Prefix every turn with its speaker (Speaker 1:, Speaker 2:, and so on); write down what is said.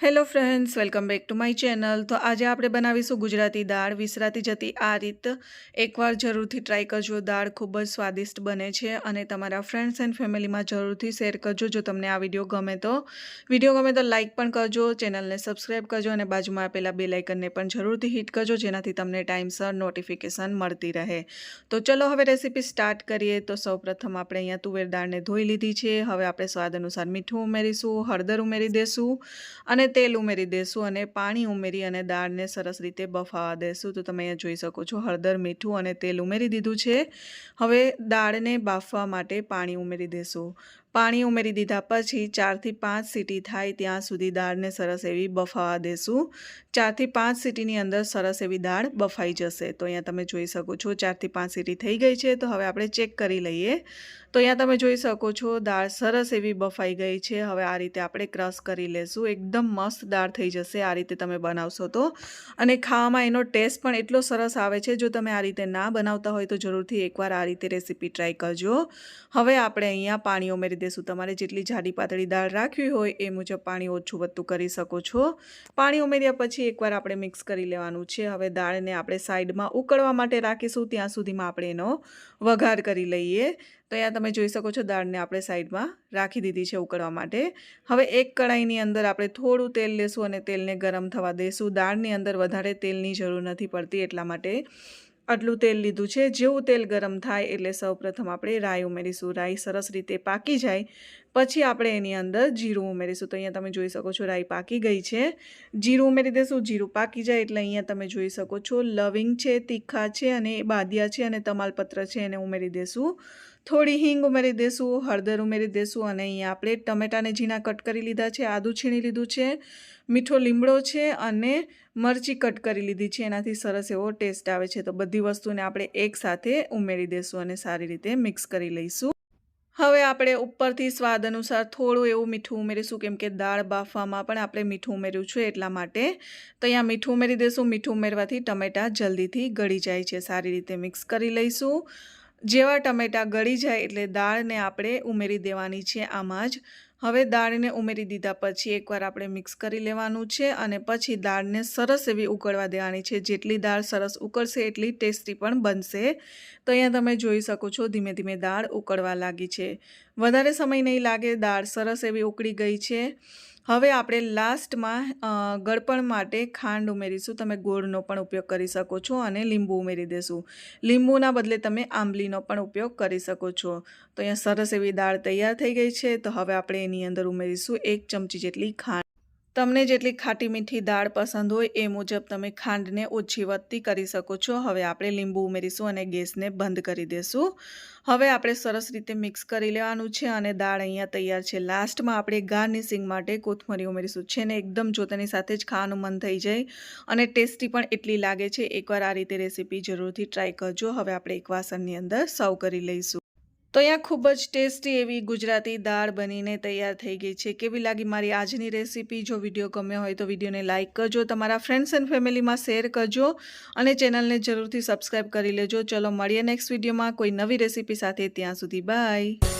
Speaker 1: Hello friends, welcome back to my channel. તો આજે આપણે બનાવીશું ગુજરાતી દાળ. વિસરાતી જતી આ રીત એકવાર જરૂરથી ટ્રાય કરજો. દાળ ખૂબ જ સ્વાદિષ્ટ બને છે અને તમારા ફ્રેન્ડ્સ એન્ડ ફેમિલીમાં જરૂરથી શેર કરજો જો તમને આ વીડિયો ગમે તો. વીડિયો ગમે તો લાઇક પણ કરજો, ચેનલને સબસ્ક્રાઈબ કરજો અને બાજુમાં આપેલા બે લાઇકનને પણ જરૂરથી હિટ કરજો, જેનાથી તમને ટાઈમસર નોટિફિકેશન મળતી રહે. તો ચલો હવે રેસીપી સ્ટાર્ટ કરીએ. તો સૌપ્રથમ આપણે અહીંયા તુવેર દાળને ધોઈ લીધી છે. હવે આપણે સ્વાદ અનુસાર મીઠું ઉમેરીશું, હળદર ઉમેરી દઈશું અને તેલ ઉમેરી દેશું અને પાણી ઉમેરી અને દાળને સરસ રીતે બફાવા દેશું. તો તમે અહીંયા જોઈ શકો છો, હળદર, મીઠું અને તેલ ઉમેરી દીધું છે. હવે દાળને બાફવા માટે પાણી ઉમેરી દેશું. પાણી ઉમેરી દીધા પછી ચારથી પાંચ સીટી થાય ત્યાં સુધી દાળને સરસ એવી બફાવા દેશું. ચારથી પાંચ સીટીની અંદર સરસ એવી દાળ બફાઈ જશે. તો અહીંયા તમે જોઈ શકો છો ચારથી પાંચ સીટી થઈ ગઈ છે. તો હવે આપણે ચેક કરી લઈએ. તો અહીંયા તમે જોઈ શકો છો દાળ સરસ એવી બફાઈ ગઈ છે. હવે આ રીતે આપણે ક્રશ કરી લેશું. એકદમ મસ્ત દાળ થઈ જશે આ રીતે તમે બનાવશો તો. અને ખાવામાં એનો ટેસ્ટ પણ એટલો સરસ આવે છે. જો તમે આ રીતે ના બનાવતા હોય તો જરૂરથી એકવાર આ રીતે રેસીપી ટ્રાય કરજો. હવે આપણે અહીંયા પાણી ઉમેરી દઈશું. તમારે જેટલી જાડી પાતળી દાળ રાખવી હોય એ મુજબ પાણી ઓછું વધતું કરી શકો છો. પાણી ઉમેર્યા પછી એકવાર આપણે મિક્સ કરી લેવાનું છે. હવે દાળને આપણે સાઈડમાં ઉકળવા માટે રાખીશું. ત્યાં સુધીમાં આપણે એનો વઘાર કરી લઈએ. તો અહીંયા તમે જોઈ શકો છો દાળને આપણે સાઈડમાં રાખી દીધી છે ઉકળવા માટે. હવે એક કડાઈની અંદર આપણે થોડું તેલ લેશું અને તેલને ગરમ થવા દઈશું. દાળની અંદર વધારે તેલની જરૂર નથી પડતી એટલા માટે આટલું તેલ લીધું છે. જેવું તેલ ગરમ થાય એટલે સૌપ્રથમ આપણે રાઈ ઉમેરીશું. રાઈ સરસ રીતે પાકી જાય. પછી આપણે એની અંદર જીરું ઉમેરીશું. તો અહીંયા તમે જોઈ શકો છો, રાઈ પાકી ગઈ છે. જીરું ઉમેરી દઈશું જીરું પાકી જાય એટલે અહીંયા તમે જોઈ શકો છો, લવિંગ છે, તીખા છે અને બાદિયા છે અને તમાલપત્ર છે, એને ઉમેરી દઈશું થોડી હિંગ ઉમેરી દઈશું હળદર ઉમેરી દઈશું અને અહીંયા આપણે ટમેટાને ઝીણા કટ કરી લીધા છે, આદું છીણી લીધું છે, મીઠો લીમડો છે અને મરચી કટ કરી લીધી છે. એનાથી સરસ એવો ટેસ્ટ આવે છે. તો બધી વસ્તુને આપણે એકસાથે ઉમેરી દઈશું અને સારી રીતે મિક્સ કરી લઈશું. હવે આપણે ઉપરથી સ્વાદ અનુસાર થોડું એવું મીઠું ઉમેરીશું, કેમ કે દાળ બાફવામાં પણ આપણે મીઠું ઉમેર્યું છે એટલા માટે. તો અહીંયા મીઠું ઉમેરી દઈશું મીઠું ઉમેરવાથી ટમેટાં જલ્દીથી ગળી જાય છે. સારી રીતે મિક્સ કરી લઈશું. જેવા ટમેટાં ગળી જાય એટલે દાળને આપણે ઉમેરી દેવાની છે આમાં જ. હવે દાળને ઉમેરી દીધા પછી એકવાર આપણે મિક્સ કરી લેવાનું છે અને પછી દાળને સરસ એવી ઉકળવા દેવાની છે. જેટલી દાળ સરસ ઉકળશે એટલી ટેસ્ટી પણ બનશે. તો અહીંયા તમે જોઈ શકો છો ધીમે ધીમે દાળ ઉકળવા લાગી છે. વધારે સમય નહીં લાગે, દાળ સરસ એવી ઉકળી ગઈ છે. હવે આપણે લાસ્ટમાં ગળપણ માટે ખાંડ ઉમેરીશું. તમે ગોળનો પણ ઉપયોગ કરી શકો છો અને લીંબુ ઉમેરી દેશું. લીંબુના બદલે તમે આંબલીનો પણ ઉપયોગ કરી શકો છો. તો અહીંયા સરસ એવી દાળ તૈયાર થઈ ગઈ છે. તો હવે આપણે એની અંદર ઉમેરીશું એક ચમચી જેટલી ખાંડ. તમને જેટલી ખાટી મીઠી દાળ પસંદ હોય એ મુજબ તમે ખાંડને ઓછી વધતી કરી શકો છો. હવે આપણે લીંબુ ઉમેરીશું અને ગેસને બંધ કરી દઈશું હવે આપણે સરસ રીતે મિક્સ કરી લેવાનું છે અને દાળ અહીંયા તૈયાર છે. લાસ્ટમાં આપણે ગાર્નિશિંગ માટે કોથમરી ઉમેરીશું. છે ને એકદમ જોતાની સાથે જ ખાવાનું મન થઈ જાય અને ટેસ્ટી પણ એટલી લાગે છે. એકવાર આ રીતે રેસીપી જરૂરથી ટ્રાય કરજો. હવે આપણે એક વાસણની અંદર સર્વ કરી લઈશું. તો અહીંયા ખૂબ જ ટેસ્ટી એવી ગુજરાતી દાળ બનીને તૈયાર થઈ ગઈ છે. કેવી લાગી મારી આજની રેસીપી? જો વીડિયો ગમ્યો હોય તો વિડીયોને લાઇક કરજો, તમારા ફ્રેન્ડ્સ એન્ડ ફેમિલીમાં શેર કરજો અને ચેનલને જરૂરથી સબસ્ક્રાઈબ કરી લેજો. ચલો, મળીએ નેક્સ્ટ વિડીયોમાં કોઈ નવી રેસીપી સાથે ત્યાં સુધી બાય